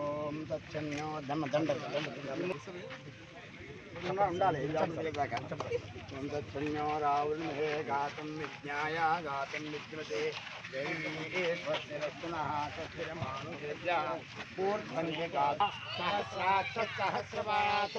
ఓం తచ్చన్యో దమ్మ దండ దండ దండ ఉండాలి దాకా ఓం తచ్చన్యో రావుల్ మే గాతం విజ్ఞాయ గాతం విజ్ఞతే సహస్రవాత్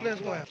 Gracias.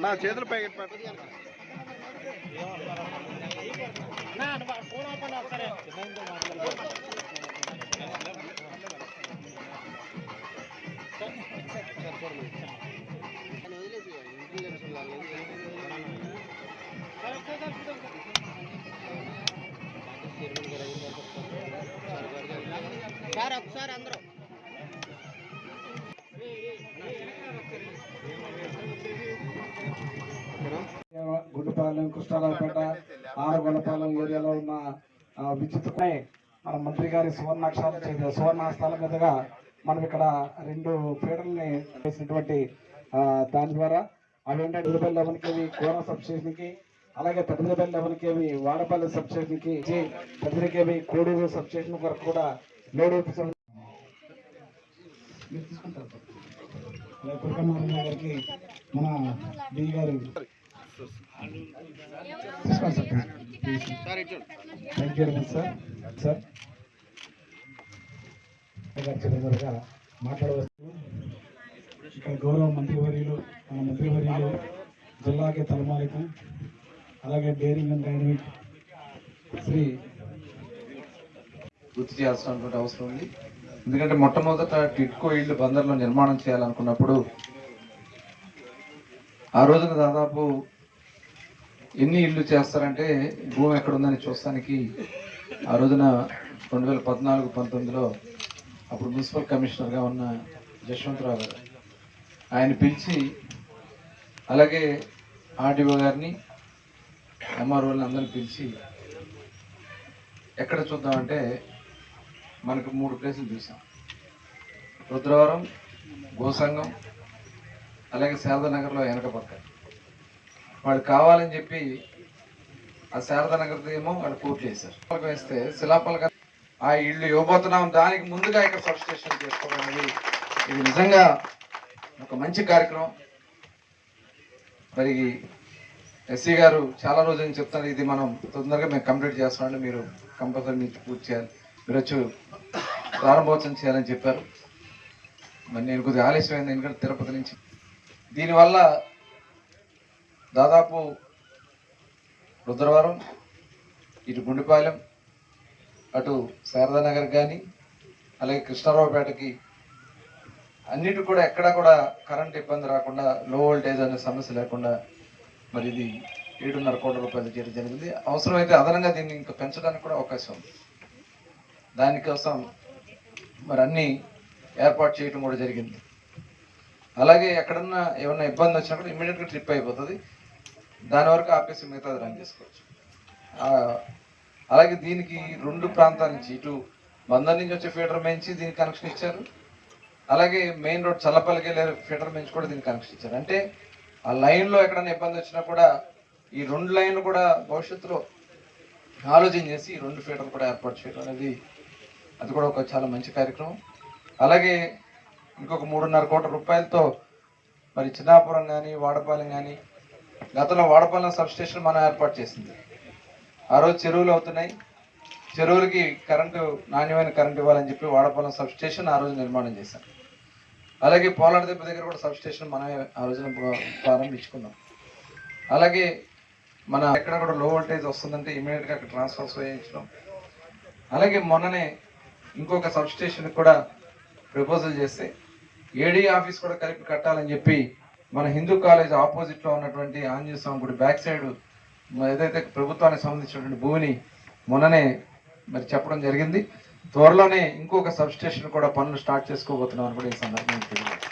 నా చేతులు ప్యాకెట్ సార్ ఒకసారి అందరూ గుండుపాలెం కృష్ణారావుపేట ఆరగొండపాలెం ఏరియాలో ఉన్న విద్యుత్పై మన మంత్రి గారి సువర్ణాక్షరాలు చేసే సువర్ణాస్తాల మీదుగా మనం ఇక్కడ రెండు పీడల్ని వేసినటువంటి దాని ద్వారా అవి ఏంటంటే ఇరవై లెవెన్ కేవి కోన సబ్స్టేషన్కి అలాగే పెద్దపల్లి లెవెన్ కేవి వాడపల్లి సబ్స్టేషన్కి స్టేషన్కి కేవి కోడూరు సబ్స్టేషన్ వరకు కూడా లోడ్ ఆఫీసర్ మీరు తీసుకుంటారు. గారికి మన డి గారు థ్యాంక్ యూ సార్ సార్ గారు మాట్లాడవచ్చు ఇక్కడ గౌరవ మంత్రివర్యులు మన మంత్రివర్యులు జిల్లాకి తలమాలికం అలాగే డైరింగ్ అండ్ డైనమిక్ శ్రీ గుర్తు చేయాల్సినటువంటి అవసరం ఉంది. ఎందుకంటే మొట్టమొదట టిట్కో ఇళ్ళు బందర్లో నిర్మాణం చేయాలనుకున్నప్పుడు ఆ రోజున దాదాపు ఎన్ని ఇళ్ళు చేస్తారంటే భూమి ఎక్కడ ఉందని చూస్తానికి ఆ రోజున రెండు వేల పద్నాలుగు పంతొమ్మిదిలో అప్పుడు మున్సిపల్ కమిషనర్గా ఉన్న యశ్వంతరావు గారు. ఆయన పిలిచి అలాగే ఆర్డీఓ గారిని ఎంఆర్ఓని అందరిని పిలిచి ఎక్కడ చూద్దామంటే మనకు మూడు ప్లేసులు చూసాం. రుద్రవరం గోసంగం అలాగే శారదానగర్లో వెనక పక్క వాళ్ళు కావాలని చెప్పి ఆ శారదానగర్ ఏమో వాళ్ళు కోట్లు వేశారు పలకం వేస్తే శిలాపలక ఆ ఇల్లు ఇవ్వబోతున్నాం. దానికి ముందుగా ఇక్కడ సబ్స్టేషన్ చేసుకోవడం అనేది ఇది నిజంగా ఒక మంచి కార్యక్రమం. మరి ఎస్సీ గారు చాలా రోజులు చెప్తున్నారు ఇది మనం తొందరగా మేము కంప్లీట్ చేస్తామంటే మీరు కంపల్సరీ మీకు పూర్తి చేయాలి. మీరు వచ్చి ప్రారంభోత్సవం చేయాలని చెప్పారు. మరి నేను కొద్దిగా ఆలస్యమైంది ఎందుకంటే తిరుపతి నుంచి. దీనివల్ల దాదాపు రుద్రవరం ఇటు గుండిపాలెం అటు శారదానగర్ కానీ అలాగే కృష్ణారావుపేటకి అన్నిటి కూడా ఎక్కడా కూడా కరెంట్ ఇబ్బంది రాకుండా లో వోల్టేజ్ అనే సమస్య లేకుండా మరి ఇది ఏడున్నర కోట్ల రూపాయలు చేయడం జరిగింది. అవసరమైతే అదనంగా దీన్ని ఇంకా పెంచడానికి కూడా అవకాశం ఉంది. దానికోసం మరి అన్నీ ఏర్పాటు చేయడం కూడా జరిగింది. అలాగే ఎక్కడన్నా ఏమన్నా ఇబ్బంది వచ్చినా కూడా ఇమీడియట్గా ట్రిప్ అయిపోతుంది. దాని వరకు ఆపేసి మిగతాది రన్ చేసుకోవచ్చు. అలాగే దీనికి రెండు ప్రాంతాల నుంచి ఇటు బందర్ నుంచి వచ్చే ఫీడర్ నుంచి దీనికి కనెక్షన్ ఇచ్చారు. అలాగే మెయిన్ రోడ్ చల్లపల్లికి వెళ్ళే ఫీడర్ నుంచి కూడా దీనికి కనెక్షన్ ఇచ్చారు. అంటే ఆ లైన్లో ఎక్కడైనా ఇబ్బంది వచ్చినా కూడా ఈ రెండు లైన్లు కూడా భవిష్యత్తులో ఆలోచన చేసి ఈ రెండు ఫీడర్లు కూడా ఏర్పాటు చేయడం అనేది అది కూడా ఒక చాలా మంచి కార్యక్రమం. అలాగే ఇంకొక మూడున్నర కోట్ల రూపాయలతో మరి చిన్నాపురం కానీ వాడపాలెం కానీ గతంలో వాడపల్లం సబ్స్టేషన్ మనం ఏర్పాటు చేసింది. ఆ రోజు చెరువులు అవుతున్నాయి. చెరువులకి కరెంటు నాణ్యమైన కరెంట్ ఇవ్వాలని చెప్పి వాడపల్లం సబ్స్టేషన్ ఆ రోజు నిర్మాణం చేశాం అలాగే పోలాడ దెబ్బ దగ్గర కూడా సబ్స్టేషన్ మనమే ఆ రోజున ప్ర- ప్రారంభించుకున్నాం. అలాగే మన ఎక్కడ కూడా లో వోల్టేజ్ వస్తుందంటే ఇమీడియట్గా అక్కడ ట్రాన్స్ఫర్స్ వేయించడం. అలాగే మొన్ననే ఇంకొక సబ్స్టేషన్కి కూడా ప్రపోజల్ చేస్తే ఏడీ ఆఫీస్ కూడా కలిపి కట్టాలని చెప్పి మన హిందూ కాలేజ్ ఆపోజిట్లో ఉన్నటువంటి ఆంజనేయ స్వామి గుడి బ్యాక్ సైడ్ ఏదైతే ప్రభుత్వానికి సంబంధించినటువంటి భూమిని మొన్ననే మరి చెప్పడం జరిగింది. త్వరలోనే ఇంకొక సబ్ స్టేషన్ కూడా పనులు స్టార్ట్ చేసుకోబోతున్నాం అని కూడా ఈ సందర్భంగా తెలియదు